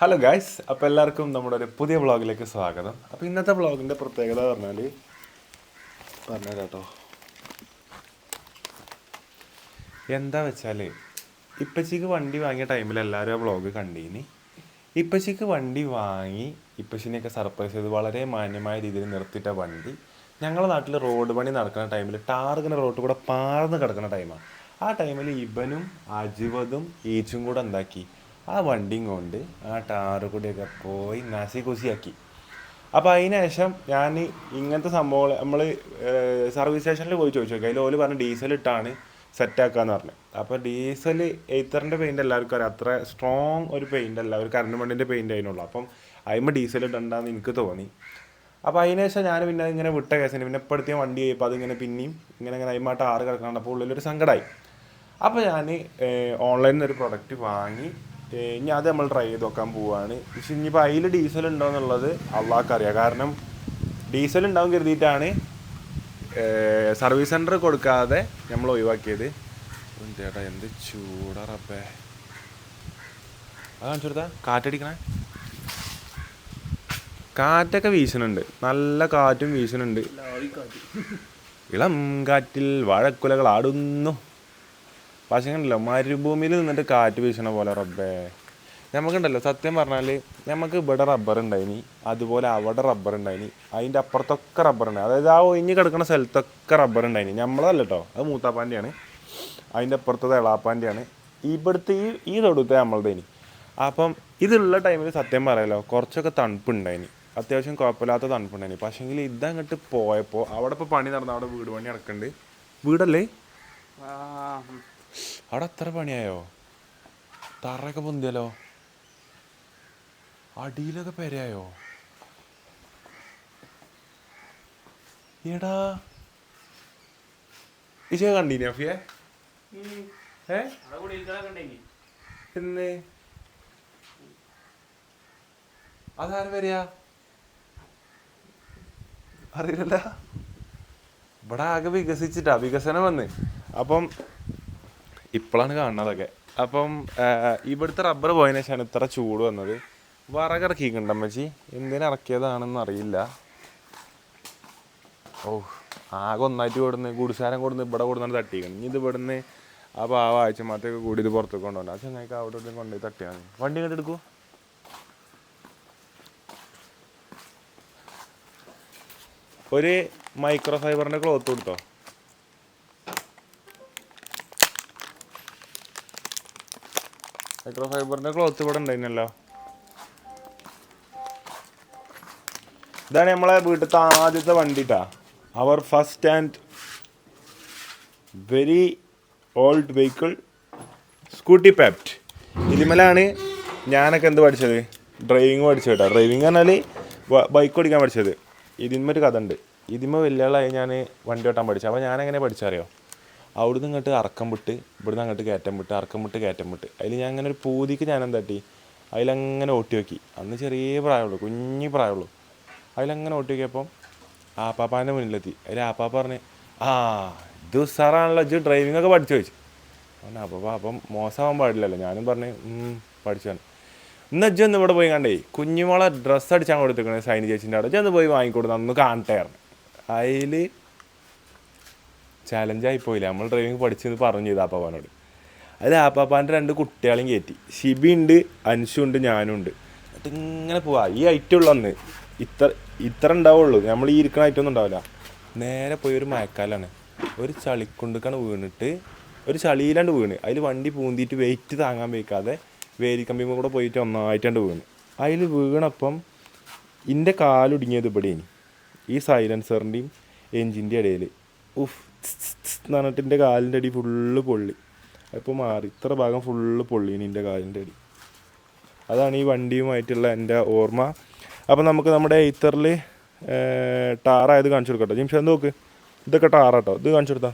Hello guys അപ്പോൾ എല്ലാവർക്കും നമ്മുടെ ഒരു പുതിയ വ്ളോഗിലേക്ക് സ്വാഗതം. അപ്പോൾ ഇന്നത്തെ വ്ളോഗിന്റെ പ്രത്യേകത പറഞ്ഞാൽ പറഞ്ഞു കേട്ടോ എന്താ വെച്ചാൽ ഇപ്പച്ചിക്ക് വണ്ടി വാങ്ങിയ ടൈമിൽ എല്ലാവരും ആ വ്ളോഗ് കണ്ടീനി. ഇപ്പച്ചിക്ക് വണ്ടി വാങ്ങി ഇപ്പച്ചിനെയൊക്കെ സർപ്രൈസ് ചെയ്ത് വളരെ മാന്യമായ രീതിയിൽ നിർത്തിയിട്ട വണ്ടി. ഞങ്ങളുടെ നാട്ടിൽ റോഡ് പണി നടക്കുന്ന ടൈമിൽ ടാർഗിന് റോഡ് കൂടെ പാർന്ന് കിടക്കുന്ന ടൈമാണ് ആ. ടൈമിൽ ഇബനും അജിവതും ഈച്ചും കൂടെ എന്താക്കി? ആ വണ്ടിയും കൊണ്ട് ആ ടാറ് കൂടിയൊക്കെ പോയി നസി കുസിയാക്കി. അപ്പോൾ അതിന് ശേഷം ഞാൻ ഇങ്ങനത്തെ സംഭവങ്ങൾ നമ്മൾ സർവീസ് സ്റ്റേഷനിൽ പോയി ചോദിച്ചു നോക്കി. അതിൽ ഓൽ പറഞ്ഞ് ഡീസൽ ഇട്ടാണ് സെറ്റാക്കാന്ന് പറഞ്ഞു. അപ്പോൾ ഡീസൽ എയ്ത്തറിന്റെ പെയിന്റ് എല്ലാവർക്കും അറിയാം. അത്ര സ്ട്രോങ് ഒരു പെയിന്റ് അല്ല. ഒരു കറണ്ട് മണ്ണിന്റെ പെയിന്റ് അതിനുള്ളൂ അപ്പം അതിമ്മ ഡീസൽ ഇടണ്ടെന്ന് എനിക്ക് തോന്നി. അപ്പോൾ അതിന് ശേഷം ഞാൻ പിന്നെ ഇങ്ങനെ വിട്ട കേസിന് പിന്നെ ഇപ്പോഴത്തെ വണ്ടി അപ്പോൾ അതിങ്ങനെ പിന്നെയും ഇങ്ങനെ ഇങ്ങനെ അതിമായിട്ട് ആറ് കിടക്കണം അപ്പോൾ ഉള്ളിലൊരു സങ്കടമായി അപ്പോൾ ഞാൻ ഓൺലൈനിൽ നിന്ന് ഒരു പ്രൊഡക്റ്റ് വാങ്ങി. ഇനി അത് നമ്മൾ ട്രൈ ചെയ്ത് നോക്കാൻ പോവുകയാണ് പക്ഷെ ഇനിയിപ്പോൾ അതിൽ ഡീസൽ ഉണ്ടോ എന്നുള്ളത് അള്ളാഹ്ക്കറിയാം കാരണം ഡീസൽ ഉണ്ടാവും കരുതിയിട്ടാണ് സർവീസ് സെന്റർ കൊടുക്കാതെ നമ്മൾ ഒഴിവാക്കിയത്. ചേട്ടാ എന്ത് ചൂടാ റബ്ബേ. അത് കാണിച്ചു കൊടുത്താ. കാറ്റടിക്കണേ. കാറ്റൊക്കെ വീശുന്നുണ്ട് നല്ല കാറ്റും വീശുന്നുണ്ട് ഇളം കാറ്റിൽ വാഴക്കുലകൾ ആടുന്നു. പക്ഷേ കണ്ടല്ലോ മരുഭൂമിയിൽ നിന്നിട്ട് കാറ്റ് വീശണ പോലെ റബ്ബേ. നമുക്കുണ്ടല്ലോ സത്യം പറഞ്ഞാൽ നമുക്ക് ഇവിടെ റബ്ബർ ഉണ്ടായിനി അതുപോലെ അവിടെ റബ്ബർ ഉണ്ടായിനി അതിന്റെ അപ്പുറത്തൊക്കെ റബ്ബർ ഉണ്ടായി. അതായത് ആ ഒഴിഞ്ഞ് കിടക്കുന്ന സ്ഥലത്തൊക്കെ റബ്ബർ ഉണ്ടായിനി. നമ്മളല്ല കേട്ടോ അത് മൂത്താപ്പാന്റെയാണ് അതിന്റെ അപ്പുറത്തത് എളാപ്പാന്റെയാണ്. ഇവിടുത്തെ ഈ ഈ നമ്മളുടെ ഇനി അപ്പം ഇതുള്ള ടൈമിൽ സത്യം പറയാലോ കുറച്ചൊക്കെ തണുപ്പുണ്ടായിനി. അത്യാവശ്യം കുഴപ്പമില്ലാത്ത തണുപ്പുണ്ടായിനി. പക്ഷേങ്കിൽ ഇതങ്ങോട്ട് പോയപ്പോൾ അവിടെ ഇപ്പോൾ പണി നടന്ന അവിടെ വീട് പണി നടക്കുന്നുണ്ട് വീടല്ലേ? അവിടെ അത്ര പണിയായോ? തറയൊക്കെ പൊന്തിയല്ലോ. അടിയിലൊക്കെ പെരയായോ? എടാ. ഇശ കണ്ടീനി അഫിയെ? ഏ? എന്ന് അതാരും വരിക അറിയില്ല ഇവിടെ ആകെ വികസിച്ചിട്ടാ വികസനം വന്ന്. അപ്പം ഇപ്പോഴാണ് കാണുന്നതൊക്കെ. അപ്പം ഇവിടുത്തെ റബ്ബർ പോയതിന് ശേഷമാണ് ഇത്ര ചൂട് വന്നത്. വറകിറക്കിക്കണ്ട അമ്മച്ചി. എന്തിനു ഇറക്കിയതാണെന്ന് അറിയില്ല. ഓ ആകെ ഒന്നായിട്ട് കൊടുന്ന് ഗുഡിസാരം കൊടുന്ന് ഇവിടെ കൊടുന്നാണ് തട്ടിക്കണം ഇനി ഇത് ഇവിടുന്ന് ആ പാവ ആഴ്ച മാത്രമൊക്കെ കൂടി ഇത് പുറത്തേക്ക് കൊണ്ടുപോകണം. ആ ചങ്ങായിക്ക് അവിടെ ഇവിടെ കൊണ്ടുപോയി തട്ടിയാൽ മതി. വണ്ടി ഇങ്ങോട്ട് എടുക്കൂ. ഒരു മൈക്രോ ഫൈബറിന്റെ ക്ലോത്ത് കൊടുത്തോ? മൈക്രോ ഫൈബറിന്റെ ക്ലോത്ത് ഇവിടെ ഉണ്ടായിരുന്നല്ലോ. ഇതാണ് നമ്മളെ വീട്ടിലത്തെ ആദ്യത്തെ വണ്ടിട്ടാ അവർ first and very old vehicle scooty പാപ്റ്റ് ഇതിമലാണ് ഞാനൊക്കെ എന്ത് പഠിച്ചത്? ഡ്രൈവിങ് പഠിച്ചത് കേട്ടോ ഡ്രൈവിങ് പറഞ്ഞാൽ ബൈക്ക് ഓടിക്കാൻ പഠിച്ചത്. ഇതിന്മൊരു കഥ ഉണ്ട്. ഇതിമ വലിയ ആളായി ഞാൻ വണ്ടി ഓട്ടാൻ പഠിച്ചത് അപ്പോൾ ഞാനെങ്ങനെ പഠിച്ചറിയോ അവിടുന്ന് ഇങ്ങോട്ട് അറക്കം വിട്ട് ഇവിടുന്ന് അങ്ങോട്ട് കയറ്റം വിട്ട് അറക്കം വിട്ട് കയറ്റം വിട്ട്. അതിൽ ഞാൻ അങ്ങനെ ഒരു പൂതിക്ക് ഞാൻ എന്താട്ടി അതിലങ്ങനെ ഓട്ടി നോക്കി. അന്ന് ചെറിയ പ്രായമുള്ളൂ കുഞ്ഞി പ്രായമുള്ളൂ. അതിലങ്ങനെ ഓട്ടി നോക്കിയപ്പം ആപ്പാപ്പാന്റെ മുന്നിലെത്തി. അതിൽ ആപ്പാ പറഞ്ഞ് ആ ഇത് ഉസാറാണല്ലോ ഡ്രൈവിംഗ് ഒക്കെ പഠിച്ചു ചോദിച്ചു. പറഞ്ഞു അപ്പം അപ്പം മോശമാവാൻ പാടില്ലല്ലോ. ഞാനും പറഞ്ഞ് പഠിച്ചു പഠിച്ചാണ് ഇന്ന് അജ്ജ ഒന്ന് ഇവിടെ പോയി കണ്ടേ കുഞ്ഞുമോളെ ഡ്രസ്സ് അടിച്ചാൽ കൊടുത്തേക്കണേ സൈനി ചേച്ചിന്റെ അവിടെ. ചെന്ന് പോയി വാങ്ങിക്കൊടുത്തു അന്ന് കാണട്ടെ അതിൽ ചാലഞ്ചായി പോയില്ല. നമ്മൾ ഡ്രൈവിംഗ് പഠിച്ചെന്ന് പറഞ്ഞു ചെയ്തു ആപ്പാപ്പാനോട് അതിൽ ആപ്പാപ്പാന്റെ രണ്ട് കുട്ടികളെയും കയറ്റി ഷിബി ഉണ്ട് അൻഷു ഉണ്ട് ഞാനും ഉണ്ട്. എന്നിട്ട് ഇങ്ങനെ പോവാ. ഈ ഐറ്റം ഉള്ള അന്ന് ഇത്ര ഇത്ര ഉണ്ടാവുള്ളൂ. നമ്മൾ ഈ ഇരിക്കണ ഐറ്റം ഒന്നും ഉണ്ടാവില്ല. നേരെ പോയി ഒരു മഴക്കാലാണ്. ഒരു ചളിക്കുണ്ടുക്കാണ് വീണിട്ട് ഒരു ചളിയിലാണ്ട് വീണ്. അതിൽ വണ്ടി പൂന്തിയിട്ട് വെയിറ്റ് താങ്ങാൻ വയ്ക്കാതെ വേലിക്കമ്പിമ്മ കൂടെ പോയിട്ട് ഒന്നായിട്ടാണ്ട് വീണ്. അതിൽ വീണപ്പം എന്റെ കാലൊടുങ്ങിയത് ഇവിടെയാണ് ഈ സൈലൻസറിന്റെയും എഞ്ചിന്റെ ഇടയിൽ ഉഫ് എന്ന് പറഞ്ഞിട്ട് എന്റെ കാലിന്റെ അടി ഫുള്ള് പൊള്ളി. അപ്പോൾ മാറി. ഇത്ര ഭാഗം ഫുള്ള് പൊള്ളീനി എന്റെ കാലിന്റെ അടി. അതാണ് ഈ വണ്ടിയുമായിട്ടുള്ള എന്റെ ഓർമ്മ. അപ്പോൾ നമുക്ക് നമ്മുടെ ഇത്തറിൽ ടാറായത് കാണിച്ചു കൊടുക്കട്ടോ. ജിംഷ നോക്ക്. ഇതൊക്കെ ടാറാട്ടോ ഇത് കാണിച്ചു കൊടുത്താ.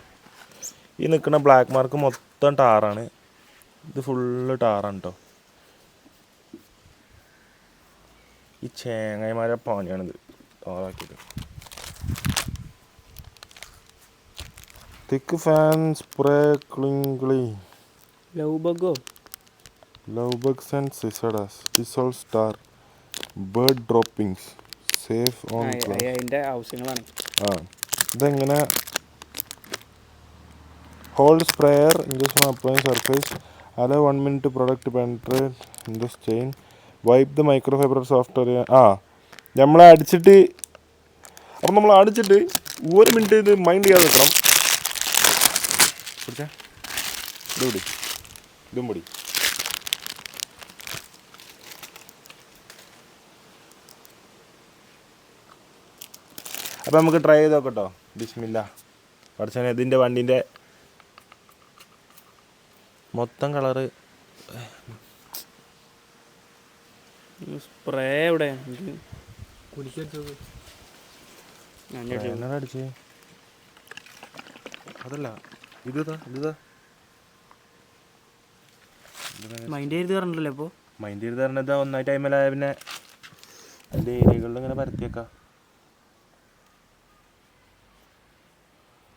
ഈ നിൽക്കുന്ന ബ്ലാക്ക് മാർക്ക് മൊത്തം ടാറാണ് ഇത് ഫുള്ള് ടാറാണ് കേട്ടോ ഈ ചേങ്ങായിമാരെ പണിയാണിത്. ടാറാക്കിയത് തിക്ക് fan spray cling clean love ബഗോ love bugs and സിസഡസ് ഡിസോൾ star bird droppings safe on അതിന്റെ ആവശ്യങ്ങളാണ്. ആ. ഇതെങ്ങനെ? Hold sprayer injection apply surface അല one minute product penetrate in the stain wipe the micro fibre software ആ. നമ്മൾ അടിച്ചിട്ട് അപ്പം നമ്മൾ അടിച്ചിട്ട് ഒരു മിനിറ്റ് ഇത് മൈൻഡ് ചെയ്യാതെ നിൽക്കണം പിടിച്ചേ ഇത് പിടി. ഇതും പിടി. അപ്പം നമുക്ക് ട്രൈ ചെയ്ത് നോക്കട്ടോ. ബിസ്മില്ല. പഠിച്ചാൽ ഇതിന്റെ വണ്ടീന്റെ മൊത്തം കളറ് സ്പ്രേ എവിടെ? അടിച്ച്? അതല്ല. ഇതാ ഇതാ മൈൻഡ് ചെയ്ത് തരണ്ടല്ലോ അപ്പോൾ മൈൻഡ് ചെയ്ത് തരണത് ഒന്നായി ടൈമിലായ പിന്നെ അതിന്റെ ഏരിയകളിൽ ഇങ്ങനെ പരത്തിയേക്കാം.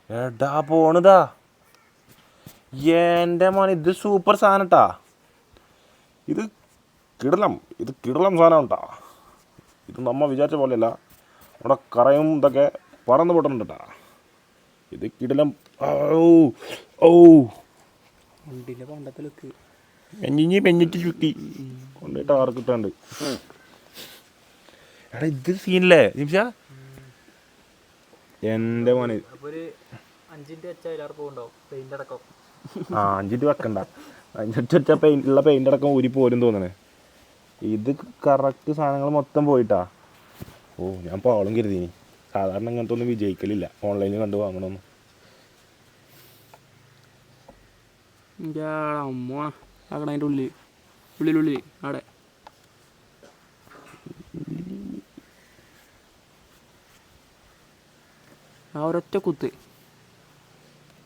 എടാ പോണതാ. എന്റെ മോൻ ഇത് സൂപ്പർ സാധനം ട്ടാ ഇത് കിടലം ഇത് കിടലം സാധനം ഉണ്ടാ ഇത് നമ്മ വിചാരിച്ച പോലെയല്ല. നമ്മുടെ കറയും ഇതൊക്കെ പറന്ന് പൊട്ടുന്നുണ്ട് ട്ടാ. ഇത് കിടലം ഓ വണ്ടിന്റെ പണ്ടത്തെ ലുക്ക് പെഞ്ഞിഞ്ഞി പെഞ്ഞിട്ട് ചുറ്റി. ടാർക്കിട്ടുണ്ട് എടാ ഇത് സീനല്ലേ നിമിഷ? എന്റെ മോനെ. ആ അഞ്ചിന്റെ വെക്കണ്ട. അഞ്ചിട്ട് വെച്ച പെയിന്റ് ഉള്ള പെയിന്റ് അടക്കം ഊരി പോരും തോന്നണേ. ഇത് കറക്റ്റ് സാധനങ്ങൾ മൊത്തം പോയിട്ടാ? ഓ ഞാൻ പാളും കരുതി സാധാരണ ഇങ്ങനത്തെ ഒന്നും വിജയിക്കലില്ല ഓൺലൈനിൽ കണ്ടു വാങ്ങണമെന്ന് അമ്മ ആകണം അതിന്റെ ഉള്ളിൽ ഉള്ളിലുള്ളിൽ അവിടെ ആ ഒരൊറ്റ കുത്ത്.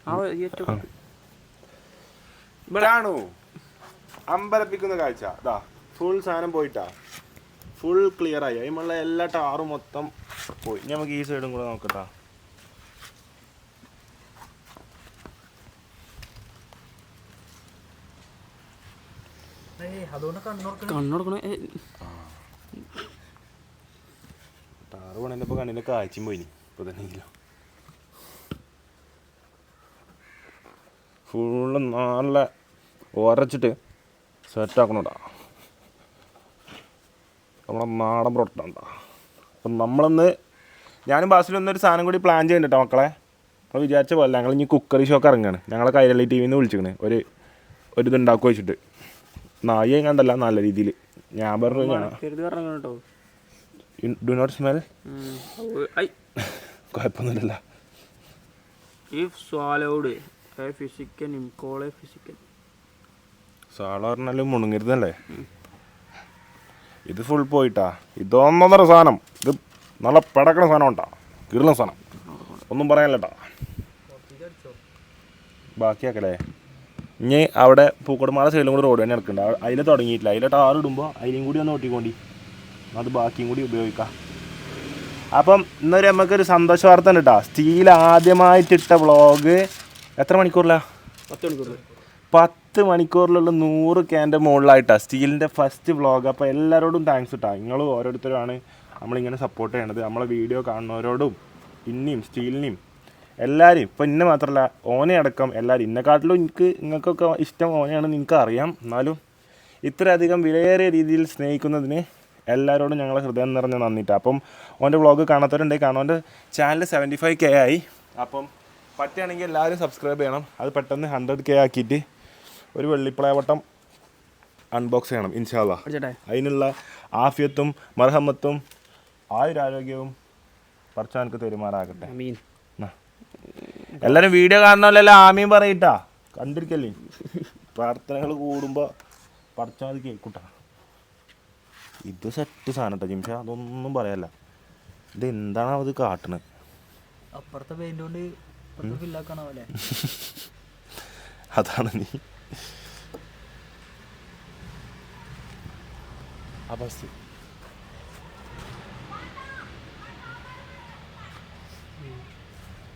ആ ഒറ്റ കുത്ത്. ഇവിടാണോ അമ്പരപ്പിക്കുന്ന കാഴ്ച. ഇതാ ഫുൾ സാധനം പോയിട്ടാ. ഫുൾ ക്ലിയർ ആയി. അതിമുള്ള എല്ലാ ടാറും മൊത്തം പോയി. ഇനി നമുക്ക് ഈ സൈഡും കൂടെ നോക്കട്ടാ കണ്ണുകൊടുക്കണേ ടാറ് പണിയപ്പോൾ കണ്ണിന്റെ കാഴ്ചയും പോയിനി. ഇപ്പൊ തന്നെയെങ്കിലും ഫുള്ള് നല്ല ഉരച്ചിട്ട് സെറ്റാക്കണോടാ നമ്മളെ നാടൻ പൊട്ടണ്ട അപ്പം നമ്മളൊന്ന് ഞാനും ബാസിലും ഒന്നൊരു സാധനം കൂടി പ്ലാൻ ചെയ്യുന്നുണ്ട് കേട്ടോ മക്കളെ. നമ്മൾ വിചാരിച്ച പോലെ ഞങ്ങൾ ഇനി കുക്കറി ഷോക്ക് ഇറങ്ങുകയാണ് ഞങ്ങളെ കൈരളി ടി വിന്ന് വിളിച്ചിരിക്കണേ ഒരു ഒരു ഇത് ഉണ്ടാക്കുക വെച്ചിട്ട് നായി കണ്ടല്ല നല്ല രീതിയിൽ ഞാൻ പറഞ്ഞു ഡു നോട്ട് സ്മെൽ കുഴപ്പമൊന്നുമില്ല ഇഫ് സ്വാലോഡ് എ ഫിസിക്കൻ ഇംകോളെ ഫിസിക്കൻ സാള പറഞ്ഞാലും മുണുങ്ങരുതല്ലേ? ഇത് ഫുൾ പോയിട്ടാ. ഇതൊന്നൊന്നര സാധനം. ഇത് നല്ല പടക്കണ സാധനം ഉണ്ടാ കിടന്ന സാധനം. ഒന്നും പറയാനല്ലട്ടാ. ബാക്കിയാക്കല്ലേ? ഇനി അവിടെ പൂക്കോടുമാല സൈഡിലും കൂടി റോഡ് തന്നെ എടുക്കുന്നുണ്ട് അതിൽ തുടങ്ങിയിട്ടില്ല. അതിലെ ടാർ ഇടുമ്പോൾ അതിലും കൂടി ഒന്ന് ഓട്ടിക്കൊണ്ടി. അത് ബാക്കിയും കൂടി ഉപയോഗിക്കാം. അപ്പം ഇന്നൊരു നമുക്കൊരു സന്തോഷ വാർത്ത ഉണ്ട് കേട്ടോ സ്റ്റീൽ ആദ്യമായിട്ടിട്ട വ്ളോഗ് എത്ര മണിക്കൂറിലാണ് പത്ത് മണിക്കൂർ പത്ത് മണിക്കൂറിലുള്ള നൂറ് ക്യാന്റെ മുകളിലായിട്ടാണ് സ്റ്റീലിന്റെ ഫസ്റ്റ് വ്ളോഗ് അപ്പോൾ എല്ലാവരോടും താങ്ക്സ് ഇട്ടാ നിങ്ങൾ ഓരോരുത്തരുമാണ് നമ്മളിങ്ങനെ സപ്പോർട്ട് ചെയ്യണത്. നമ്മളെ വീഡിയോ കാണുന്നവരോടും ഇന്നിയും സ്റ്റീലിനെയും എല്ലാവരെയും ഇപ്പം ഇന്നെ മാത്രമല്ല ഓനെ അടക്കം എല്ലാവരും ഇന്നെക്കാട്ടിലും എനിക്ക് നിങ്ങൾക്കൊക്കെ ഇഷ്ടം ഓനെയാണെന്ന് നിങ്ങൾക്ക് അറിയാം എന്നാലും ഇത്രയധികം വിലയേറിയ രീതിയിൽ സ്നേഹിക്കുന്നതിന് എല്ലാവരോടും ഞങ്ങളെ ഹൃദയം നിറഞ്ഞ നന്ദിട്ടാണ് അപ്പം ഓന്റെ വ്ളോഗ് കാണാത്തവരുണ്ടെങ്കിൽ കാണാം. ഓന്റെ ചാനൽ സെവന്റി ഫൈവ് കെ ആയി. അപ്പം പറ്റുകയാണെങ്കിൽ എല്ലാവരും സബ്സ്ക്രൈബ് ചെയ്യണം. അത് പെട്ടെന്ന് ഹൺഡ്രഡ് കെ ആക്കിയിട്ട് ഒരു വെള്ളിപ്പളയവട്ടം അൺബോക്സ് ചെയ്യണം ഇൻഷാല്ല അതിനുള്ള ആഫിയത്തും മർഹമത്തും ആയുരാരോഗ്യവും പറച്ചാനക്ക് തെരുമാറാകട്ടെ. എല്ലാരും വീഡിയോ കാണുന്നല്ലോ ആമീൻ പറയിട്ടാ. കണ്ടിരിക്കല്ലേ? പ്രാർത്ഥനകൾ കൂടുമ്പോൾ പറച്ചാതി കേക്കൂട്ടാ ഇത് സെറ്റ് സാധനം കേട്ടോ ജിംഷ അതൊന്നും പറയല്ല. ഇത് എന്താണ് അത് കാട്ടണത് അപ്പുറത്തെ പെയിന്റ് കൊണ്ട് അതാണ് നീ. ആ ബസ്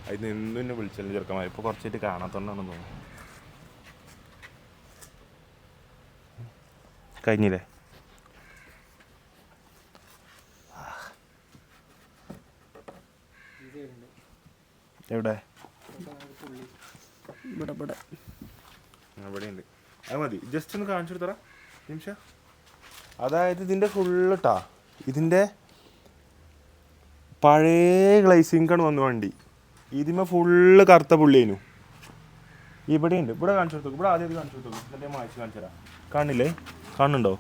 അതിന് എന്നും എന്നെ വിളിച്ചല്ലോ ചെറുക്കന്മാർ ഇപ്പോൾ കുറച്ചായിട്ട് കാണാത്തോണ്ടാണെന്ന് തോന്നുന്നു. കഴിഞ്ഞില്ലേ? എവിടെ? ഇവിടെ ഇവിടെ. ഉണ്ട് അത് മതി. ജസ്റ്റ് ഒന്ന് കാണിച്ചു കൊടുത്തറ നിമിഷ. അതായത് ഇതിന്റെ ഫുള്ള് ഇതിന്റെ പഴയ ആണ് വന്ന വണ്ടി. ഇതിമ ഫുള്ള് കറുത്ത പുള്ളിയേനു. ഇവിടെ ഉണ്ട് ഇവിടെ കാണിച്ചു കൊടുത്തു ഇവിടെ ആദ്യം കാണിച്ചു കൊടുത്തു എന്നിട്ട് മായച്ച് കാണിച്ചു തരാം. കാണില്ലേ കാണുന്നുണ്ടോ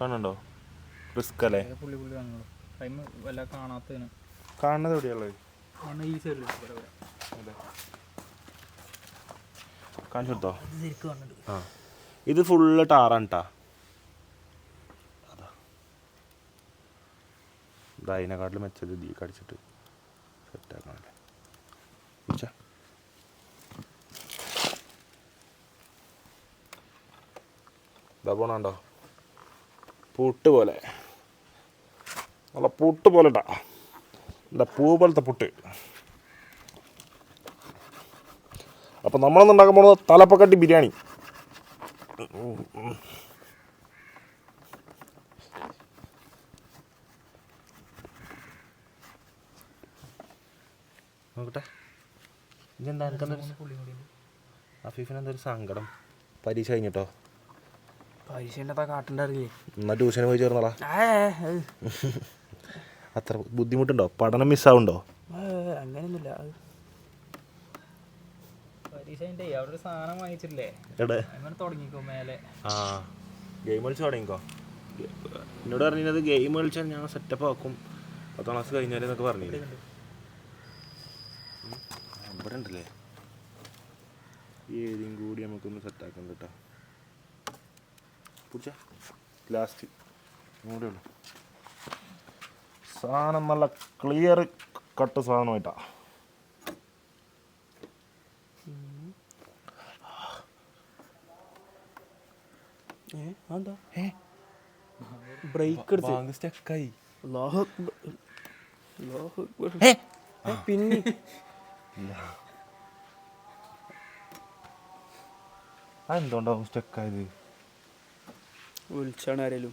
കാണുന്നുണ്ടോ റിസ്ക് അല്ലേ? കാണുന്നത് എവിടെയുള്ളത് കാണിച്ചു കൊടുത്തോ? ഇത് ആ. ഇത് ഫുള്ള് ടാറാണ് ട്ടാ. ഇതാ അതിനെക്കാട്ടിലും മെച്ചത് ദീ കടിച്ചിട്ട് സെറ്റാക്കണല്ലേ പിടിച്ചാ ഇതാ പോണുണ്ടോ പുട്ട് പോലെ. നല്ല പുട്ട് പോലെ ഇട്ടാ. നല്ല പൂ പോലത്തെ പുട്ട്. അപ്പം നമ്മളൊന്നുണ്ടാക്കാൻ പോണത് തലപ്പക്കട്ടി ബിരിയാണി നോക്കട്ടെ അഫീഫിന് എന്തൊരു സങ്കടം. പരീക്ഷ കഴിഞ്ഞിട്ടോ? പരീക്ഷ കാട്ടുണ്ടായിരുന്നില്ലേ എന്നാ ട്യൂഷന് പോയി ചേർന്നോളാ. അത്ര ബുദ്ധിമുട്ടുണ്ടോ? പഠനം മിസ്സാവുണ്ടോ? അങ്ങനെയൊന്നുമില്ല. ഗെയിം കളിച്ച് തുടങ്ങിക്കോ? എന്നോട് പറഞ്ഞത് ഗെയിം കളിച്ചാൽ ഞാൻ സെറ്റപ്പ് ആക്കും. പത്താം ക്ലാസ് കഴിഞ്ഞാൽ എന്നൊക്കെ പറഞ്ഞില്ലേ ഇവിടെ ഉണ്ടല്ലേ? ഈ ഏരിയയും കൂടി നമുക്കൊന്ന് സെറ്റാക്കാം കേട്ടോ. പിടിച്ച? ലാസ്റ്റ് കൂടെ ഉള്ളു. സാധനം നല്ല ക്ലിയർ കട്ട് സാധനമായിട്ടാ. ബ്രേക്ക് എടുത്ത്. ബാങ്ക് സ്റ്റക്കായി അല്ലാഹു അക്ബർ. അല്ലാഹു അക്ബർ. ഏ, പിന്നെ. അതെന്തുകൊണ്ടാവും സ്റ്റക്കായത് വിളിച്ചാണ് ആരേലും?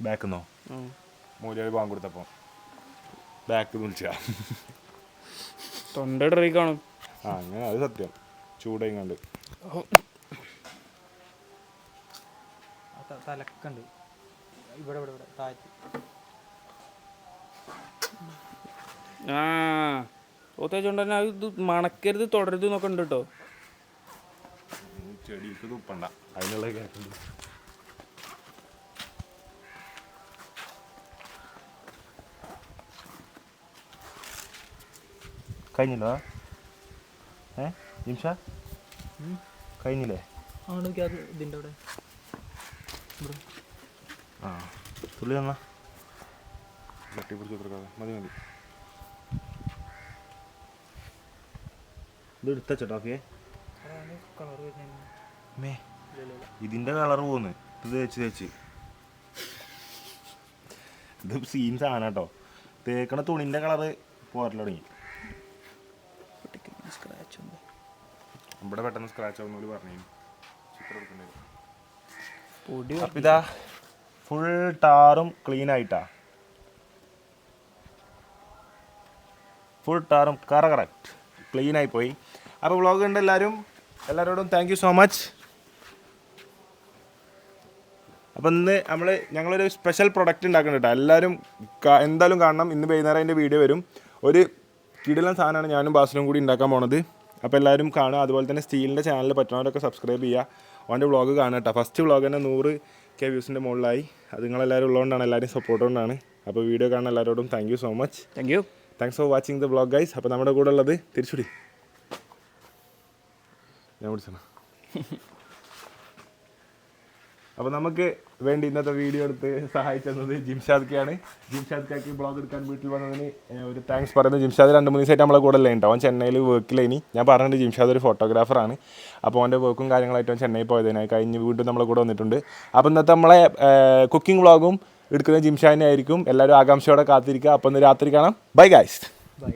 ബാക്ക് നിന്നോ മൂലയിൽ ബാങ്ക് കൊടുത്തപ്പോൾ ബാക്ക് വിളിച്ച. തൊണ്ട കാണും. ആ അങ്ങനെ അത് സത്യം. ചൂടായി കണ്ട് തലക്കുണ്ട്. ഇവിടെ ഇവിടെ ഇവിടെ താഴ്ത്തി. ആ. ഓത്തേച്ചുകൊണ്ട് തന്നെ അത് മണക്കരുത് തുടരുത് എന്നൊക്കെ ഉണ്ട് കേട്ടോ ചെടിക്ക് തുപ്പണ്ട. അതിനുള്ള കേട്ടുണ്ട് കഴിഞ്ഞില്ലോ? ഏ? ജിംഷ കഴിഞ്ഞില്ലേ? ആണ് അത് ഇതിന്റെ അവിടെ? ആ തുള്ളി തന്നാ. കട്ടി പിടിച്ച് കൊടുക്കാതെ മതി മതി. ഇത് എടുത്തച്ചട്ടോ ഓക്കെ കളർ വരുന്ന മേ. ഇതിന്റെ കളർ പോന്ന്. ഇത് തേച്ച് തേച്ച്. ഇത് സീൻ സാധനം കേട്ടോ തേക്കണ തുണിന്റെ കളറ് പോരൽ തുടങ്ങി. ഇവിടെ പെട്ടെന്ന് സ്ക്രാച്ച് ആവുന്ന പറഞ്ഞു ചിത്രം ഇതാ ഫുൾ ടാറും ക്ലീൻ ആയിട്ടാ. ഫുൾ ടാറും കറ കറക്റ്റ് ക്ലീൻ ആയി പോയി. അപ്പോൾ വ്ളോഗ് ഉണ്ട് എല്ലാവരും എല്ലാവരോടും താങ്ക് യു സോ മച്ച് അപ്പം ഇന്ന് നമ്മൾ ഞങ്ങളൊരു സ്പെഷ്യൽ പ്രൊഡക്റ്റ് ഉണ്ടാക്കുന്നുണ്ട് കേട്ടോ എല്ലാവരും കാ- എന്തായാലും കാണണം. ഇന്ന് വൈകുന്നേരം അതിന്റെ വീഡിയോ വരും. ഒരു കിടിലൻ സാധനമാണ് ഞാനും ബാസിലും കൂടി ഉണ്ടാക്കാൻ പോണത്. അപ്പോൾ എല്ലാവരും കാണുക. അതുപോലെ തന്നെ സ്റ്റീലിന്റെ ചാനൽ പറ്റുന്നവരൊക്കെ സബ്സ്ക്രൈബ് ചെയ്യുക അവന്റെ വ്ളോഗ് കാണുക കേട്ടോ ഫസ്റ്റ് വ്ളോഗ് തന്നെ നൂറ് കെ വ്യൂസിന്റെ മുകളിലായി. അത് നിങ്ങളെല്ലാവരും ഉള്ളതുകൊണ്ടാണ് എല്ലാവരും സപ്പോർട്ട് കൊണ്ടാണ്. അപ്പോൾ വീഡിയോ കാണാൻ എല്ലാവരോടും thank you so much thank you thanks for watching the vlog guys അപ്പോൾ നമ്മുടെ കൂടെ ഉള്ളത് തിരിച്ചുടി. ഞാൻ വിളിച്ചണ അപ്പോൾ നമുക്ക് വേണ്ടി ഇന്നത്തെ വീഡിയോ എടുത്ത് സഹായിച്ചത് ജിംഷാദ്ക്കാണ് ജിംഷാദ്ക്കാക്ക് ബ്ലോഗ് എടുക്കാൻ വീട്ടിൽ വന്നതിന് ഒരു താങ്ക്സ് പറയുന്നത് ജിംഷാദ് രണ്ട് മൂന്ന് ദിവസമായിട്ട് നമ്മളെ കൂടെ അല്ലേ? ഉണ്ടാവും ചെന്നൈയിൽ വർക്കിലേനി ഞാൻ പറഞ്ഞിട്ട് ജിംഷാദ് ഒരു ഫോട്ടോഗ്രാഫറാണ് അപ്പോൾ അവന്റെ വർക്കും കാര്യങ്ങളായിട്ട് ചെന്നൈ പോയതിനായി കഴിഞ്ഞ് വീണ്ടും നമ്മളെ കൂടെ വന്നിട്ടുണ്ട്. അപ്പോൾ ഇന്നത്തെ നമ്മളെ കുക്കിംഗ് ബ്ലോഗും എടുക്കുന്ന ജിംഷാദിനെ ആയിരിക്കും. എല്ലാവരും ആകാംക്ഷയോടെ കാത്തിരിക്കുക. അപ്പോൾ ഇന്ന് രാത്രി കാണാം. Bye guys bye